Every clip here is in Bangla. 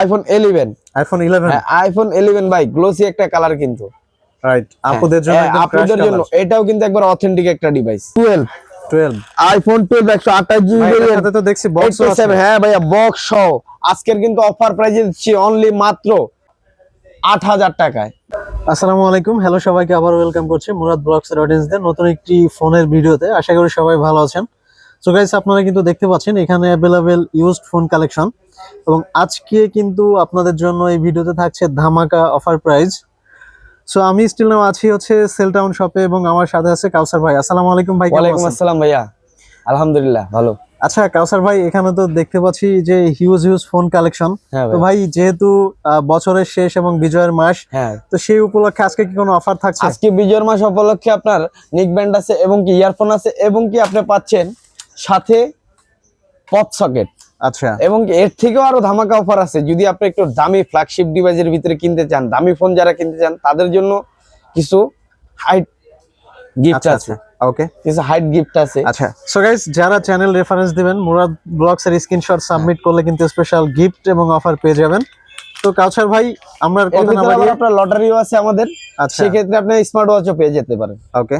আইফোন ইলেভেন আইফোন 11 হ্যাঁ আইফোন ইলেভেন ভাই গ্লোসি একটা কালার কিন্তু। রাইট আপুদের জন্য হ্যাঁ, আপুদের জন্য এটাও কিন্তু একবার অথেন্টিক একটা ডিভাইস টুয়েলভ 12 আইফোন টুয়েলভ একশো আঠাশ জিবি ভাই, এটার সাথে তো দেখছি বক্স আছে। হ্যাঁ ভাইয়া বক্স সহ। আজকের কিন্তু অফার দিচ্ছি অনলি মাত্র আট হাজার টাকায়। আসসালামু আলাইকুম। হ্যালো সবাইকে আবার ওয়েলকাম করছি মুরাদ ব্লগস এর অডিয়েন্সদের নতুন একটি ফোনের ভিডিওতে। আশা করি সবাই ভালো আছেন। সো গাইস আপনারা কিন্তু দেখতে পাচ্ছেন এখানে অ্যাভেলেবেল ইউজড ফোন কালেকশন এবং আজকে কিন্তু আপনাদের জন্য এই ভিডিওতে থাকছে ধামাকা অফার প্রাইস সো আমি স্টিল নাও আছি হচ্ছে সেল টাউন শপে এবং আমার সাথে আছে কাউসার ভাই। আসসালামু আলাইকুম ভাই ওয়ালাইকুম আসসালাম ভাইয়া। আলহামদুলিল্লাহ ভালো। আচ্ছা কাউসার ভাই এখানে তো দেখতে পাচ্ছি যে হিউজ হিউজ ফোন কালেকশন তো ভাই যেহেতু বছরের শেষ এবং বিজয়ের মাস হ্যাঁ। তো সেই উপলক্ষে আজকে কি কোনো অফার থাকছে? আজকে বিজয়ের মাস উপলক্ষে আপনার নিক ব্যান্ড আছে এবং কি ইয়ারফোন আছে এবং কি আপনি পাচ্ছেন সাথে পপ সকেট। আচ্ছা। এবং এর থেকেও আরও ধামাকা অফার আছে। যদি আপনি একটু দামি ফ্ল্যাগশিপ ডিভাইসের ভিতরে কিনতে চান দামি ফোন যারা কিনতে চান তাদের জন্য কিছু হাইট গিফট আচ্ছা আছে। আচ্ছা ওকে কিছু হাইট গিফট আছে। আচ্ছা সো গাইস যারা চ্যানেল রেফারেন্স দিবেন মুরাদ ব্লগস এর স্ক্রিনশট সাবমিট করলে কিন্তু স্পেশাল গিফট এবং অফার পেয়ে যাবেন। তো কাউসার ভাই আমরা কথা না বাড়িয়ে আপনার লটারিও আছে আমাদের। আচ্ছা। সেক্ষেত্রে আপনি স্মার্ট ওয়াচও পেয়ে যেতে পারেন। ওকে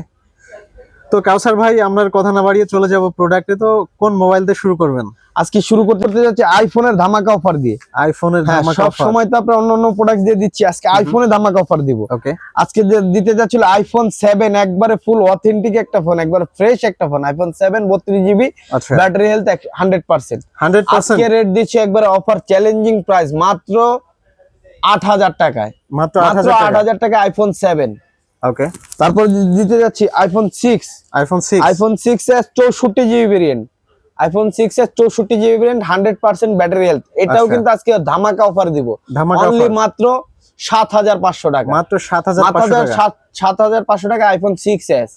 তো কাউসার ভাই আমরা কথা না বাড়িয়ে চলে যাব প্রোডাক্টে তো কোন মোবাইল দিয়ে শুরু করবেন? আজকে শুরু করতে যাচ্ছে আইফোনের ধামাকা অফার দিয়ে। আইফোনের হ্যাঁ ধামাকা সব সময় তো আপনার অন্য অন্য প্রোডাক্ট দিয়ে দিচ্ছি। আজকে আইফোনে ধামাকা অফার দিব। ওকে আজকে দিতে যাচ্ছিল আইফোন সেভেন একবারে ফুল অথেন্টিক একটা ফোন একবার ফ্রেশ একটা ফোন আইফোন সেভেন বত্রিশ GB battery health hundred percent 100% আজকে রেট দিচ্ছি একবারে অফার চ্যালেঞ্জিং প্রাইস মাত্র আট হাজার টাকায়। মাত্র মাত্র 8000 আট টাকা হাজার টাকা আইফোন সেভেন ওকে তারপর দিতে যাচ্ছি iPhone six iPhone 6 iPhone six S চৌষট্টি GB variant iPhone six S চৌষট্টি GB variant hundred percent battery health এটাও আচ্ছা। কিন্তু আজকে ধামাকা অফার দিব। অনলি মাত্র সাত হাজার পাঁচশো টাকা। মাত্র 7500 মাত্র টাকা। সাত সাত হাজার পাঁচশো টাকা আইফোন সিক্স এস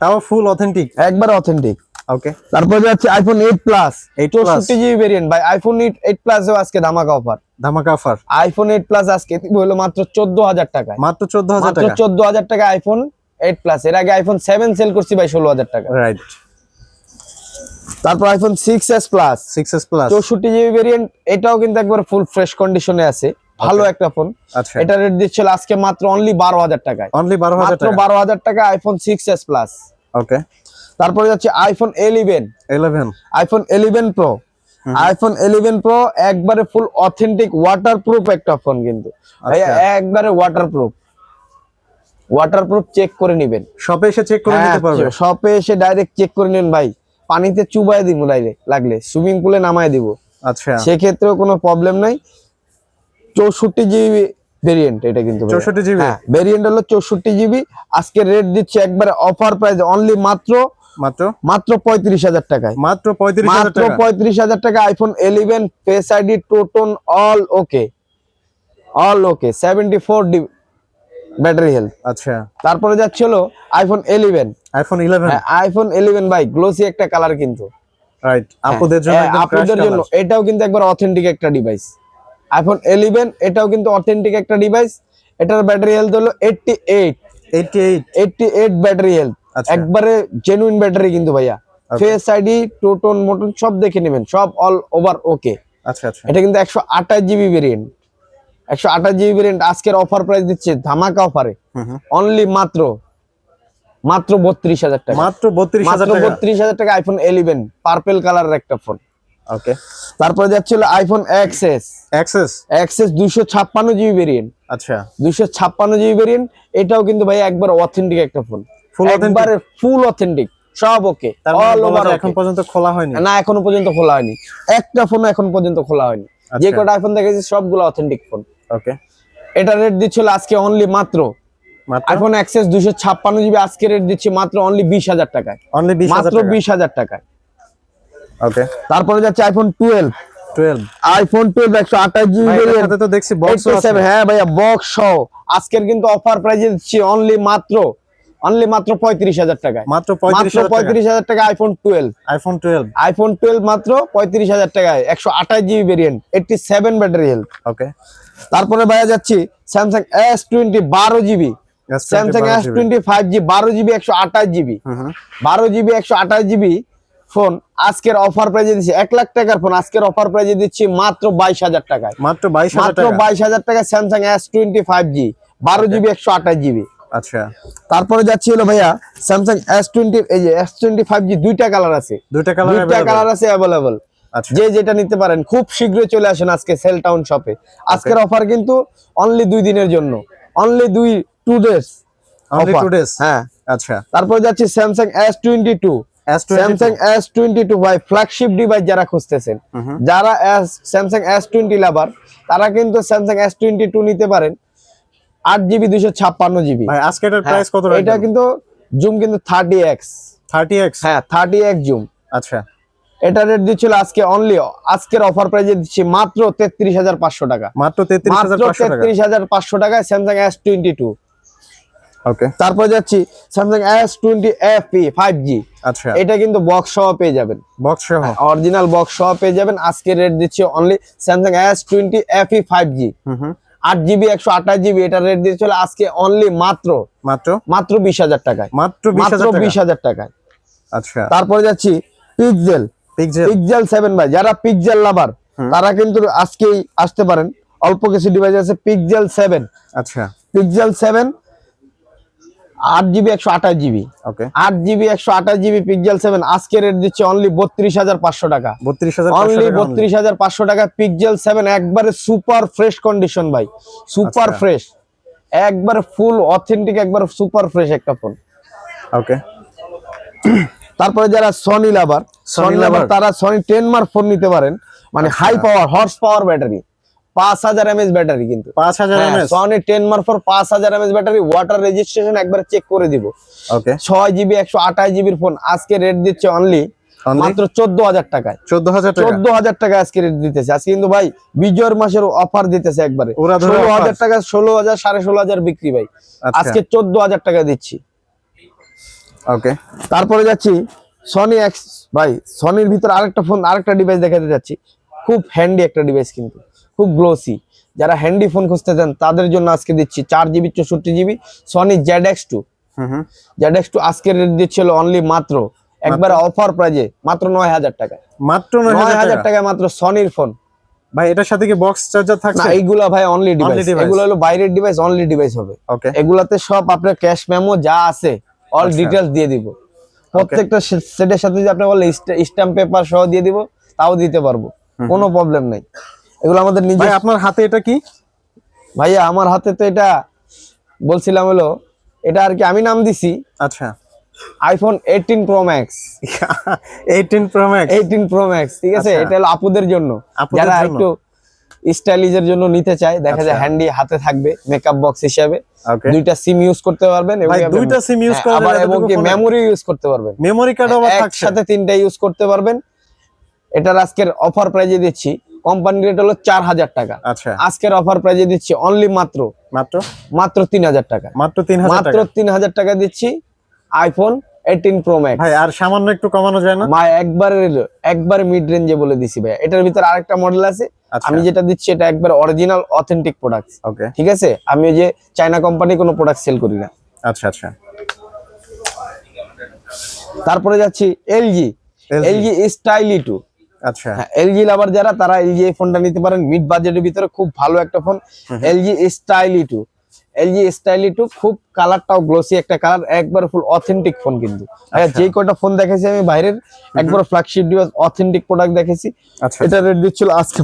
তাও ফুল অথেন্টিক একবার অথেন্টিক ওকে তারপর যাচ্ছে আইফোন এইট প্লাস 8 plus। চৌষট্টি জিবি ভেরিয়েন্ট ভাই আইফোন এইট প্লাসও আজকে ধামাকা অফার ধামাকা অফার আইফোন এইট প্লাস আজকে হলো মাত্র চোদ্দ হাজার টাকায়। মাত্র 14000 মাত্র টাকা চোদ্দ হাজার টাকা আইফোন এইট প্লাস এর আগে আইফোন সেভেন সেল করছি ভাই ষোলো হাজার টাকা। রাইট তারপর iPhone six S plus 6s plus চৌষট্টি জিবি ভেরিয়েন্ট এটাও কিন্তু একবার ফুল ফ্রেশ কন্ডিশনে আছে। ভালো একটা ফোন আচ্ছা। এটা রেট দিচ্ছিল আজকে মাত্র অনলি বারো হাজার টাকায়। অনলি 12000 মাত্র টাকা। বারো হাজার টাকা iPhone six S plus okay তারপরে যাচ্ছে iPhone eleven 11 iPhone eleven pro iPhone eleven pro একবারে ফুল অথেন্টিক ওয়াটার প্রুফ একটা ফোন কিন্তু। আচ্ছা। একবারে waterproof waterproof check করে নিবেন। শপে এসে চেক করে নিতে পারবে? শপে এসে ডাইরেক্ট চেক করে নেন ভাই। পানিতে চুবাই দিব লাইলে লাগলে। সুইমিং পুলে নামায় দিব। আচ্ছা। সেক্ষেত্রেও কোনো প্রবলেম নাই। চৌষট্টি জিবি ভেরিয়েন্ট এটা কিন্তু। 64 জিবি হ্যাঁ ভেরিয়েন্ট হলো চৌষট্টি জিবি আজকে রেট দিচ্ছে একবারে অফার প্রাইস অনলি মাত্র মাত্র? মাত্র পঁয়ত্রিশ হাজার টাকায়। মাত্র 35000 মাত্র পঁয়ত্রিশ হাজার টাকা iPhone eleven face ID Toton all okay all okay seventy four battery health আচ্ছা। তারপরে যাচ্ছে হলো iPhone eleven iPhone 11 iPhone eleven ভাই গ্লোসি একটা কালার কিন্তু। রাইট আপুদের জন্য হ্যাঁ, আপনাদের জন্য এটাও কিন্তু একবার অথেন্টিক একটা ডিভাইস আইফোন ইলেভেন এটাও কিন্তু অথেন্টিক একটা ডিভাইস এটার ব্যাটারি হেলথ হলো eighty eight 88 eighty eight battery health. একবারে জেনুইন ব্যাটারি কিন্তু ভাইয়া। ফেস আইডি টোটন মোটন সব দেখে নেবেন। সব অল ওভার ওকে আচ্ছা আচ্ছা। এটা কিন্তু একশো আঠাশ জিবি ভেরিয়েন্ট একশো আঠাশ জিবি ভেরিয়েন্ট আজকের অফার প্রাইস দিচ্ছে ধামাকা অফারে। অনলি মাত্র মাত্র বত্রিশ হাজার টাকা। মাত্র 32000 মাত্র বত্রিশ হাজার টাকা আইফোন ইলেভেন পার্পেল কালারের একটা ফোন ওকে তারপরে যাচ্ছিল আইফোন এক্সএস অ্যাক্সেস এক্সএস দুইশো ছাপ্পান্ন জিবি ভেরিয়েন্ট আচ্ছা। দুইশো ছাপ্পান্ন জিবি ভেরিয়েন্ট এটাও কিন্তু ভাই একবার অথেন্টিক একটা ফোন? একবারে ফুল অথেন্টিক সব ওকে তার মানে অল ওভার এখন পর্যন্ত খোলা হয়নি? না এখনও পর্যন্ত খোলা হয়নি। একটা ফোন এখন পর্যন্ত খোলা হয়নি। যে আচ্ছা। কটা আইফোন দেখেছি সবগুলো অথেন্টিক ফোন ওকে এটা রেট দিচ্ছিল আজকে অনলি মাত্র। আইফোন এক্সেস দুইশো ছাপ্পান্ন জিবি আজকে রেট দিচ্ছি মাত্র অনলি বিশ হাজার টাকায়। অনলি মাত্র বিশ হাজার টাকায়। ওকে তারপরে যাচ্ছে আইফোন টুয়েলভ 12 আইফোন টুয়েলভ একশো আঠাশ জিবি তো দেখছি বক্স হ্যাঁ ভাইয়া বক্স সহ। আজকের কিন্তু অফার প্রাইজে দিচ্ছি অনলি মাত্র অনলি মাত্র পঁয়ত্রিশ হাজার টাকায়। মাত্র মাত্র 35000 টাকা পঁয়ত্রিশ হাজার টাকা iPhone twelve iPhone 12 iPhone twelve মাত্র পঁয়ত্রিশ হাজার টাকায় একশো আঠাশ GB variant eighty seven battery health okay তারপরে ভাইয়া যাচ্ছি স্যামসাং এস টোয়েন্টি বারো GB Samsung S twenty five G বারো জিবি একশো আঠাশ জিবি বারো জিবি একশো আঠাশ জিবি ফোন আজকের অফার প্রাইজে দিচ্ছি এক লাখ টাকার ফোন আজকের অফার প্রাইজে দিচ্ছি মাত্র বাইশ হাজার টাকায়। মাত্র বাইশ মাত্র বাইশ হাজার টাকা Samsung S twenty five G বারো জিবি একশো আঠাশ জিবি আচ্ছা। তারপরে যাচ্ছি হলো ভাইয়া স্যামসাং এস টোয়েন্টি এই যে এস টোয়েন্টি ফাইভ জি দুইটা কালার আছে। দুইটা কালার দুইটা কালার আছে অ্যাভেলেবল আচ্ছা। যে যেটা নিতে পারেন খুব শীঘ্রই চলে আসেন আজকে সেল টাউন শপে আজকের অফার কিন্তু অনলি দুই দিনের জন্য। অনলি দুই two days Only two days হ্যাঁ। আচ্ছা। তারপর যাচ্ছি Samsung S twenty two Samsung S twenty two ভাই ফ্ল্যাগশিপ ডিভাইস যারা খুঁজতেছেন। যারা স্যামসাং এস টোয়েন্টি লাভার তারা কিন্তু স্যামসাং এস টোয়েন্টি টু নিতে পারেন। আট জিবি দুইশো ছাপ্পান্ন জিবি আজকে এটার প্রাইস কত এটা কিন্তু জুম কিন্তু থার্টি এক্স থার্টি এক্স হ্যাঁ থার্টি এক্স জুম আচ্ছা। এটা রেট দিচ্ছিল আজকে অনলি আজকের অফার প্রাইজে দিচ্ছি মাত্র তেত্রিশ হাজার পাঁচশো টাকা। মাত্র তেত্রিশ হাজার পাঁচশো টাকা? টাকায় Samsung S twenty two okay তারপর যাচ্ছি Samsung S twenty F P five G আচ্ছা। এটা কিন্তু বক্স সহ পেয়ে যাবেন। বক্স সহ? অরিজিনাল বক্স সহ পেয়ে যাবেন। আজকে রেট দিচ্ছি only Samsung S twenty F E five G hmm hmm. আট জিবি একশো আঠাশ জিবি এটা রেট দিয়েছিল আজকে অনলি মাত্র মাত্র? মাত্র বিশ হাজার টাকায়। মাত্র বিশ মাত্র হাজার বিশ হাজার টাকায়। আচ্ছা। তারপরে যাচ্ছি পিকজেল পিক্সেল পিকজেল সেভেন বাই যারা পিকজেল লাভার তারা কিন্তু আজকেই আসতে পারেন। অল্প কিছু ডিভাইস আছে পিকজেল সেভেন আচ্ছা। পিকজেল সেভেন আট জিবি একশো আঠাশ জিবি। আট জিবি একশো আঠাশ জিবি পিকজেল সেভেন আজকে রেট দিচ্ছে অনলি বত্রিশ হাজার পাঁচশো টাকা। বত্রিশ হাজার অনলি বত্রিশ হাজার পাঁচশো টাকা পিকজেল সেভেন একবারে সুপার ফ্রেশ কন্ডিশন ভাই। সুপার। ফ্রেশ একবার ফুল অথেন্টিক একবার সুপার ফ্রেশ একটা ফোন ওকে। তারপরে যারা সনি লাভার সনি লাভার তারা সনি টেন মার্ক ফোন নিতে পারেন। মানে high power horse power battery পাঁচ হাজার এমএস ব্যাটারি কিন্তু। পাঁচ হাজার সনি টেন মার্ক পাঁচ হাজার এমএস ব্যাটারি ওয়াটার রেজিস্ট্রেশন একবার চেক করে দিব। ওকে ছয় জিবি একশো আঠাশ জিবির ফোন আজকে রেট দিচ্ছে অনলি মাত্র চোদ্দ হাজার টাকায়। চোদ্দ হাজার চোদ্দ হাজার টাকা আজকে রেট দিতেছে। আজকে কিন্তু ভাই বিজয়ের মাসের অফার দিতেছে একবারে। ষোলো হাজার টাকা ষোলো হাজার সাড়ে ষোলো হাজার বিক্রি ভাই। আচ্ছা। আজকে চোদ্দ হাজার টাকা দিচ্ছি। ওকে তারপরে যাচ্ছি সনি এক্স ভাই সনির ভিতর আরেকটা ফোন আরেকটা ডিভাইস দেখাতে যাচ্ছি। খুব হ্যান্ডি একটা ডিভাইস কিন্তু। খুব গ্লোসি যারা হ্যান্ডি ফোন খুঁজতে চান তাদের জন্য আজকে দিচ্ছি চার জিবি চৌষট্টি GB Sony Z X two Z X two আজকে রেট দিচ্ছিল অনলি মাত্র একবার অফার প্রাইজে মাত্র নয় হাজার টাকায়। মাত্র নয় হাজার টাকায় মাত্র সনির ফোন ভাই এটার সাথে কি বক্স চার্জার না থাকছে এইগুলা ভাই অনলি ডিভাইস এগুলো হলো বাইরের ডিভাইস অনলি ডিভাইস হবে। ওকে এগুলাতে সব আপনার ক্যাশ মেমো যা আছে অল আচ্ছা। ডিটেলস দিয়ে দিব। প্রত্যেকটা সেটের সাথে যদি আপনি বলে স্ট্যাম্প পেপার সহ দিয়ে দিব তাও দিতে পারব। কোনো প্রবলেম নেই। এগুলো আমাদের নিজে আপনার হাতে এটা কি? ভাইয়া আমার হাতে তো এটা বলছিলাম হলো এটা আর কি আমি নাম দিছি। আচ্ছা। IPhone eighteen pro max eighteen pro max eighteen pro max ঠিক আছে? আচ্ছা। এটা হলো আপুদের জন্য। আপুদের যারা। একটু স্টাইলিজের জন্য নিতে চায় দেখা যায় আচ্ছা। হ্যান্ডি হাতে থাকবে মেকআপ বক্স হিসাবে। দুইটা সিম ইউজ করতে পারবেন এবং দুইটা সিম ইউজ করতে পারবেন এবং কি মেমোরি ইউজ করতে পারবেন। মেমোরি কার্ড আবার একসাথে তিনটা ইউজ করতে পারবেন। এটার আজকের অফার প্রাইজে দিচ্ছি। কোম্পানি রেট হলো চার হাজার টাকা। আচ্ছা। আজকের অফার প্রাইজে দিচ্ছি অনলি মাত্র মাত্র? মাত্র তিন হাজার টাকা। মাত্র তিন হাজার মাত্র তিন হাজার টাকা দিচ্ছি আইফোন এইটিন প্রো ম্যাক্স ভাই আর সামান্য একটু কমানো যায় না? মা একবার একবার মিড রেঞ্জে বলে দিছি ভাই। এটার ভিতর আরেকটা মডেল আছে। আচ্ছা। আমি যেটা দিচ্ছি এটা একবার অরিজিনাল অথেন্টিক প্রোডাক্ট ওকে ঠিক আছে? আমি ওই যে চায়না কোম্পানি কোনো প্রোডাক্ট সেল করি না। আচ্ছা আচ্ছা। তারপরে যাচ্ছি এলজি এলজি স্টাইলি টু আচ্ছা। হ্যাঁ এলজি লাভার যারা তারা এলজি এই ফোনটা নিতে পারেন মিড বাজেটের ভিতরে খুব ভালো একটা phone LG Stylo two LG Stylo two খুব কালারটাও গ্লোসি একটা কালার একবার ফুল অথেন্টিক ফোন কিন্তু। হ্যাঁ আচ্ছা। যে কয়টা ফোন দেখেছি আমি বাইরের একবার ফ্ল্যাগশিপ ডিভাইস অথেন্টিক প্রোডাক্ট দেখেছি এটা রেট দিচ্ছিল আজকে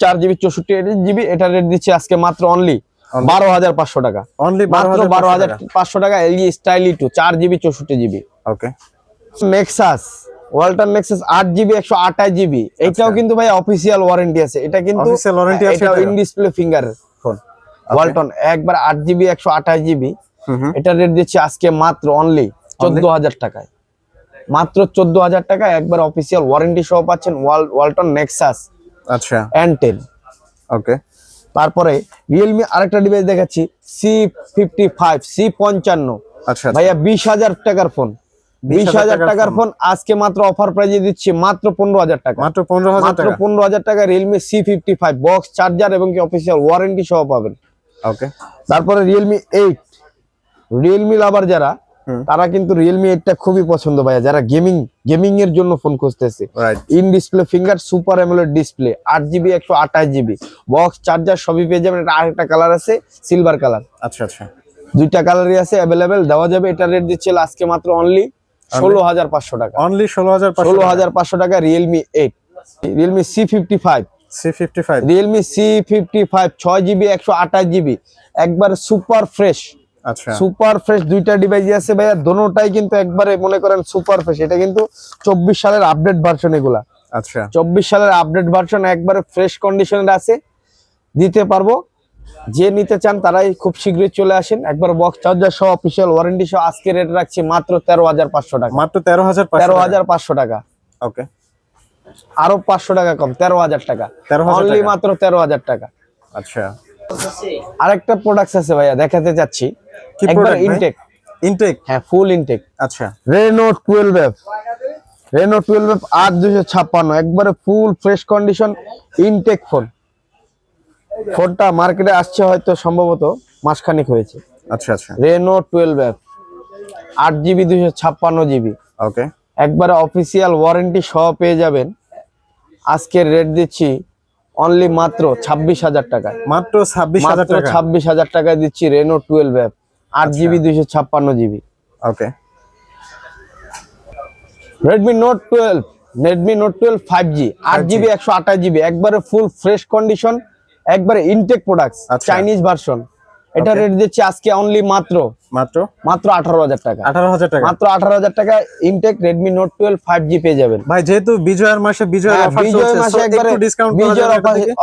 চার জিবি চৌষট্টি জিবি এটা রেট দিচ্ছি আজকে মাত্র অনলি বারো হাজার পাঁচশো টাকা। অনলি মাত্র বারো হাজার পাঁচশো টাকা এলজি স্টাইলি টু চার জিবি চৌষট্টি GB okay Nexus Walton Nexus আট জিবি একশো আঠাশ জিবি এটাও কিন্তু ভাই অফিসিয়াল ওয়ারেন্টি আছে। এটা কিন্তু আছে এটা in display finger phone Walton একবার আট জিবি একশো আঠাশ জিবি হুম হুম। এটা রেট দিচ্ছি আজকে মাত্র অনলি চোদ্দ হাজার টাকায়। মাত্র চোদ্দ হাজার টাকা একবার অফিসিয়াল ওয়ারেন্টি সহ পাচ্ছেন ওয়াল ওয়ালটন নেক্সাস আচ্ছা। এন টেন ওকে তারপরে রিয়েলমি আরেকটা ডিভাইস দেখাচ্ছি সি ফিফটি ফাইভ সি পঞ্চান্ন। আচ্ছা ভাইয়া বিশ হাজার টাকার ফোন বিশ হাজার টাকার ফোন। আজকে মাত্র অফার প্রাইজে দিচ্ছি মাত্র পনেরো হাজার টাকা। মাত্র পনেরো হাজার মাত্র পনেরো হাজার টাকা Realme C fifty five box charger এবং কি অফিসিয়াল ওয়ারেন্টি সহ পাবেন। ওকে তারপরে রিয়েলমি এইট রিয়েলমি লাভার যারা। তারা কিন্তু রিয়েলমি এইটটা খুবই পছন্দ ভাইয়া। যারা গেমিং গেমিং এর জন্য ফোন খুঁজতেছে। In display finger super AMOLED display আট জিবি একশো আঠাশ জিবি বক্স চার্জার সবই পেয়ে যাবেন। এটা আরেকটা কালার আছে সিলভার কালার আচ্ছা আচ্ছা। দুইটা কালারই আছে অ্যাভেলেবেল দেওয়া যাবে। এটা রেট দিচ্ছে আজকে মাত্র অনলি ষোলো হাজার পাঁচশো টাকা। অনলি ষোলো হাজার ষোলো হাজার পাঁচশো টাকা Realme eight Realme C fifty five C fifty five Realme C fifty five ছয় জিবি একশো আঠাশ জিবি একবার সুপার ফ্রেশ আচ্ছা। সুপার ফ্রেশ দুইটা ডিভাইস আছে ভাইয়া। দোনোটাই কিন্তু একবারে মনে করেন সুপার ফ্রেশ এটা কিন্তু চব্বিশ সালের আপডেট ভার্সন এগুলা। আচ্ছা। চব্বিশ সালের আপডেট ভার্সন একবারে ফ্রেশ কন্ডিশনের আছে। দিতে পারব। যে নিতে চান তারাই খুব শীঘ্রই চলে আসেন। একবার বক্স চার্জার সহ অফিসিয়াল ওয়ারেন্টি সহ আজকে রেট রাখছি মাত্র তেরো হাজার পাঁচশো টাকা। মাত্র তেরো হাজার তেরো হাজার পাঁচশো টাকা। ওকে। আরও পাঁচশো টাকা কম তেরো হাজার টাকা। 13,000 অনলি মাত্র তেরো হাজার টাকা। আচ্ছা। আরেকটা প্রোডাক্ট আছে ভাইয়া দেখাতে চাচ্ছি। কি একবার ইনটেক ইনটেক হ্যাঁ ফুল ইনটেক আচ্ছা। Reno twelve F Reno twelve F আট দুশো ছাপ্পান্ন। একবারে full fresh condition intact phone ফোনটা মার্কেটে আসছে হয়তো সম্ভবত মাসখানিক হয়েছে। আচ্ছা আচ্ছা। রেনো টুয়েলভ এফ আট জিবি দুশো ছাপ্পান্ন জিবি ওকে। একবারে অফিসিয়াল ওয়ারেন্টি সহ পেয়ে যাবেন। আজকের রেট দিচ্ছি অনলি মাত্র ছাব্বিশ হাজার টাকায়। মাত্র ছাব্বিশ হাজার মাত্র টাকা? ছাব্বিশ হাজার টাকায় দিচ্ছি রেনো টুয়েলভ এফ আট জিবি দুশো ছাপ্পান্ন GB okay. Redmi Note twelve Redmi Note twelve five G আট জিবি একশো আঠাশ জিবি একবারে ফুল ফ্রেশ কন্ডিশন একবারে ইনটেক প্রোডাক্ট। চাইনিজ ভার্সন এটা. রেট দিচ্ছি আজকে অনলি মাত্র মাত্র? মাত্র আঠারো হাজার টাকা। আঠারো হাজার টাকা। মাত্র আঠারো হাজার টাকা intact Redmi Note twelve five G পেয়ে যাবেন। ভাই যেহেতু বিজয়ের মাসে বিজয়ের হ্যাঁ, অফার বিজয় চলছে মাসে একবারে বিজয়ের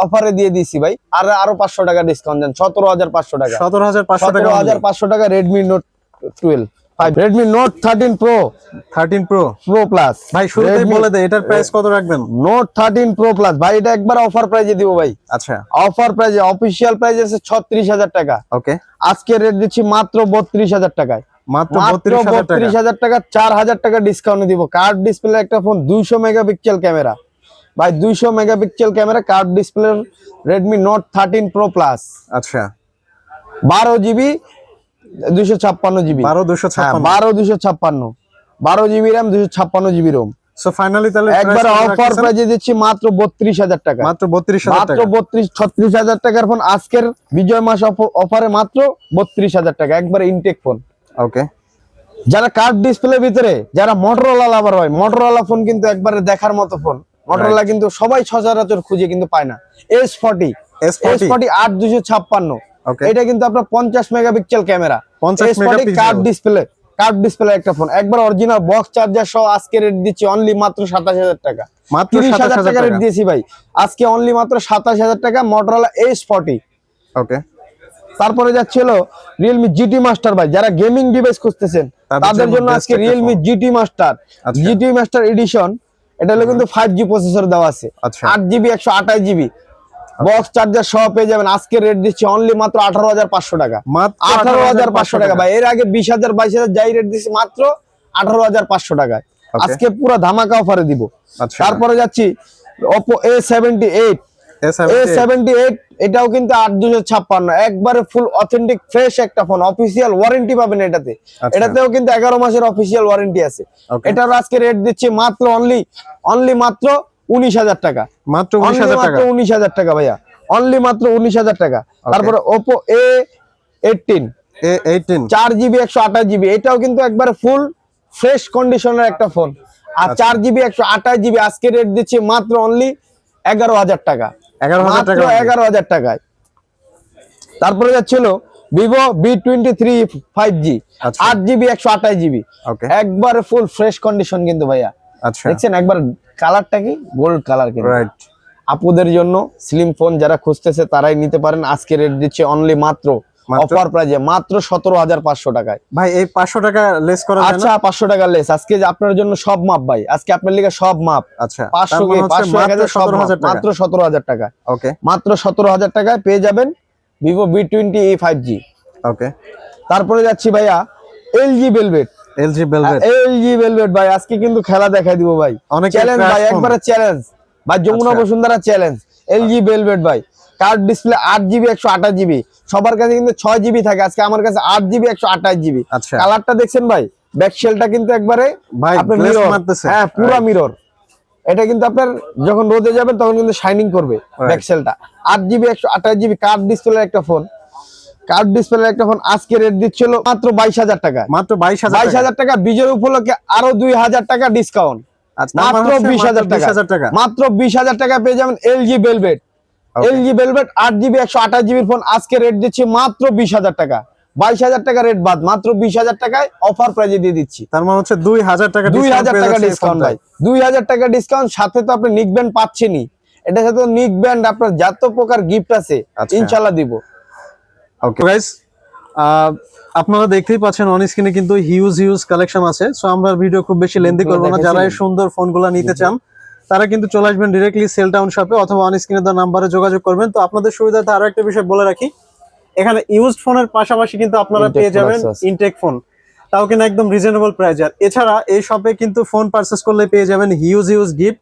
অফারে দিয়ে দিছি ভাই। আর আরও পাঁচশো টাকা ডিসকাউন্ট দেন সতেরো হাজার পাঁচশো টাকা। সতেরো হাজার পাঁচশো টাকা সতেরো হাজার পাঁচশো টাকা Redmi Note twelve Redmi Note thirteen pro thirteen pro pro plus ভাই শুরুতেই বলে দে এটার প্রাইস কত রাখবেন? নোট থার্টিন প্রো প্লাস ভাই এটা একবার অফার প্রাইজে দিব ভাই। আচ্ছা। অফার প্রাইজে অফিসিয়াল প্রাইস আছে ছত্রিশ হাজার টাকা। ওকে আজকে রেট দিচ্ছি মাত্র বত্রিশ হাজার টাকায়। মাত্র মাত্র বত্রিশ হাজার টাকা। বত্রিশ হাজার টাকা ডিসকাউন্ট দিব। কার্ড ডিসপ্লে একটা ফোন দুইশো মেগাপিক্সেল ক্যামেরা ভাই দুইশো megapixel camera curved display Redmi Note thirteen pro plus আচ্ছা। বারো জিবি দুশো ছাপ্পান্ন জিবি। বারো দুশো হ্যাঁ, বারো দুশো ছাপ্পান্ন। বারো জিবি র্যাম দুশো ছাপ্পান্ন জিবি রোম। ফোন ওকে যারা কার্ড ডিসপ্লে ভিতরে যারা মটরওয়ালা লাভার হয় মোটরওয়ালা ফোন কিন্তু একবারে দেখার মতো ফোন মোটরোলা কিন্তু সবাই সচরাচর খুঁজে কিন্তু পায় না। S40 S40 8256 এটা কিন্তু আপনার পঞ্চাশ megapixel camera. 50 curved display curved display একটা ফোন একবার অরিজিনাল বক্স চার্জার সহ আজকে রেট দিচ্ছি অনলি মাত্র সাতাশ হাজার টাকা। মাত্র সাতাশ হাজার হাজার টাকা রেট দিয়েছি ভাই। আজকে অনলি মাত্র সাতাশ হাজার টাকা মোটরোলা এস ফর্টি ওকে তারপরে যাচ্ছিল রিয়েলমি জিটি মাস্টার ভাই। যারা গেমিং ডিভাইস খুঁজতেছেন তাদের জন্য আজকে Realme. GT Master. GT Master Edition এটা হলো কিন্তু ফাইভ জি প্রসেসর দেওয়া আছে। আচ্ছা। আট জিবি একশো আঠাশ জিবি বক্স চার্জার সহ পেয়ে যাবেন। আজকে রেট দিচ্ছি অনলি মাত্র আঠারো হাজার পাঁচশো টাকা। আঠারো হাজার পাঁচশো টাকা। ভাই এর আগে বিশ হাজার বাইশ হাজার যাই রেট দিচ্ছি মাত্র আঠারো হাজার পাঁচশো টাকায়। আজকে পুরো ধামাকা অফারে দিব। আচ্ছা। তারপরে যাচ্ছি Oppo A seventy eight A seventy eight এটাও কিন্তু আট দুশো ছাপ্পান্ন। একবারে ফুল অথেন্টিক ফ্রেশ একটা ফোন অফিসিয়াল ওয়ারেন্টি পাবেন এটাতে। আচ্ছা। এটাতেও কিন্তু এগারো মাসের অফিসিয়াল ওয়ারেন্টি আছে. এটার আজকে রেট দিচ্ছি মাত্র অনলি অনলি মাত্র উনিশ হাজার টাকা। মাত্র উনিশ হাজার টাকা। উনিশ হাজার টাকা ভাইয়া। অনলি মাত্র উনিশ হাজার টাকা। তারপরে ওপো এ এইটিন চার জিবি একশো আঠাশ জিবি। এটাও কিন্তু একবারে ফুল ফ্রেশ কন্ডিশনের একটা ফোন আর আচ্ছা। চার জিবি একশো আঠাশ জিবি আজকে রেট দিচ্ছি মাত্র অনলি এগারো হাজার টাকা। এগারো হাজার টাকায়। তারপরে যাচ্ছিল Vivo V twenty three five G. আট জিবি একশো আঠাশ জিবি। একবারে ফুল ফ্রেশ কন্ডিশন কিন্তু ভাইয়া। আচ্ছা। দেখছেন? একবার কালারটা কি? গোল্ড কালার কিন্তু। রাইট আপুদের জন্য স্লিম ফোন যারা খুঁজতেছে তারাই নিতে পারেন। আজকে রেট দিচ্ছে অনলি মাত্র? অফার প্রাইজে মাত্র সতেরো হাজার পাঁচশো টাকায়। ভাই এই পাঁচশো টাকা লেস করা আচ্ছা পাঁচশো টাকার লেস আজকে আপনার জন্য সব মাপ ভাই। আজকে আপনার লিগে সব মাপ। আচ্ছা পাঁচশো মানে টাকা? মাত্র সতেরো হাজার টাকা। ওকে মাত্র সতেরো হাজার টাকায় পেয়ে যাবেন Vivo V twenty A five G okay তারপরে যাচ্ছি ভাইয়া LG Velvet LG Velvet LG Velvet ভাই আজকে কিন্তু খেলা দেখাই দিব ভাই। অনেকের চ্যালেঞ্জ ভাই একবারে চ্যালেঞ্জ ভাই যমুনা আচ্ছা। বসুন্ধরা চ্যালেঞ্জ এলজি বেলভেট ভাই কার্ড ডিসপ্লে আট জিবি একশো আঠাশ জিবি সবার কাছে কিন্তু ছয় জিবি থাকে আজকে আমার কাছে আট জিবি একশো আঠাশ জিবি আচ্ছা। কালারটা দেখছেন ভাই? ব্যাক শেলটা কিন্তু একবারে। হ্যাঁ পুরো মিরর এটা কিন্তু আপনার যখন রোদে যাবেন তখন কিন্তু শাইনিং করবে ব্যাক শেলটা আট জিবি একশো আঠাশ জিবি কার্ড ডিসপ্লে একটা ফোন কার্ড ডিসপ্লে একটা ফোন আজকে রেট দিচ্ছিল মাত্র বাইশ হাজার টাকা। মাত্র বাইশ হাজার বাইশ হাজার টাকা বিজয় উপলক্ষে আরও দুই হাজার টাকা ডিসকাউন্ট আচ্ছা, মানে মাত্র বিশ হাজার টাকা। মাত্র বিশ হাজার টাকা পেয়ে যাবেন এলজি বেলভেট এলজি বেলভেট আট জিবি একশো আঠাশ জিবির ফোন আজকে রেট দিচ্ছি মাত্র বিশ হাজার টাকা। বাইশ হাজার টাকা রেট বাদ মাত্র বিশ হাজার টাকায় অফার প্রাইজে দিয়ে দিচ্ছি। তার মানে হচ্ছে দুই হাজার টাকা দুই হাজার টাকা ডিসকাউন্ট। ভাই। দুই হাজার টাকা ডিসকাউন্ট সাথে তো আপনি নিক ব্যান্ড পাচ্ছেনই। এটার সাথে নিক ব্যান্ড আপনার যত প্রকার গিফট আছে আচ্ছা। ইনশাল্লাহ দিব। ওকে গাইস আপনারা দেখতেই পাচ্ছেন অন স্ক্রিনে কিন্তু হিউজ হিউজ কালেকশন আছে। সো আমরা ভিডিও খুব বেশি লেন্দি করব না। যারা এই সুন্দর ফোনগুলো নিতে চান তারা কিন্তু চলে আসবেন ডিরেক্টলি সেল টাউন শপে অথবা অন স্ক্রিনে দেওয়া নাম্বারে যোগাযোগ করবেন। তো আপনাদের সুবিধার্থে আরও একটা বিষয় বলে রাখি। এখানে ইউজড ফোনের পাশাপাশি কিন্তু আপনারা পেয়ে যাবেন ইনটেক ফোন তাও কিন্তু একদম রিজনেবল প্রাইস আর এছাড়া এই শপে কিন্তু ফোন পারচেস করলে পেয়ে যাবেন হিউজ হিউজ গিফট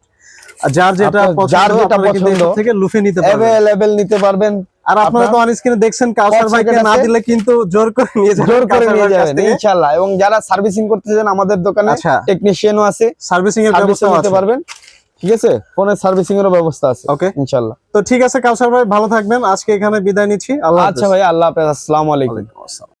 যার যেটা পছন্দ যার যেটা পছন্দ থেকে লুফে নিতে পারবেন। অ্যাভেলেবেল নিতে পারবেন আর আপনারা তো অন স্ক্রিনে দেখছেন কাউসার ভাইকে না দিলে কিন্তু জোর করে নিয়ে যাবেন জোর করে নিয়ে যাবেন ইনশাআল্লাহ। এবং যারা সার্ভিসিং করতে চান আমাদের দোকানে আচ্ছা। টেকনিশিয়ানও আছে সার্ভিসিং এর ব্যবস্থা করতে পারবেন। ঠিক আছে? ফোনের সার্ভিসিং এরও ব্যবস্থা আছে ওকে ইনশাল্লাহ তো ঠিক আছে কাউসার ভাই ভালো থাকবেন। আজকে এখানে বিদায় নিচ্ছি। আল্লাহ আচ্ছা ভাই আল্লাহ হাফেজ। আসসালামু আলাইকুম।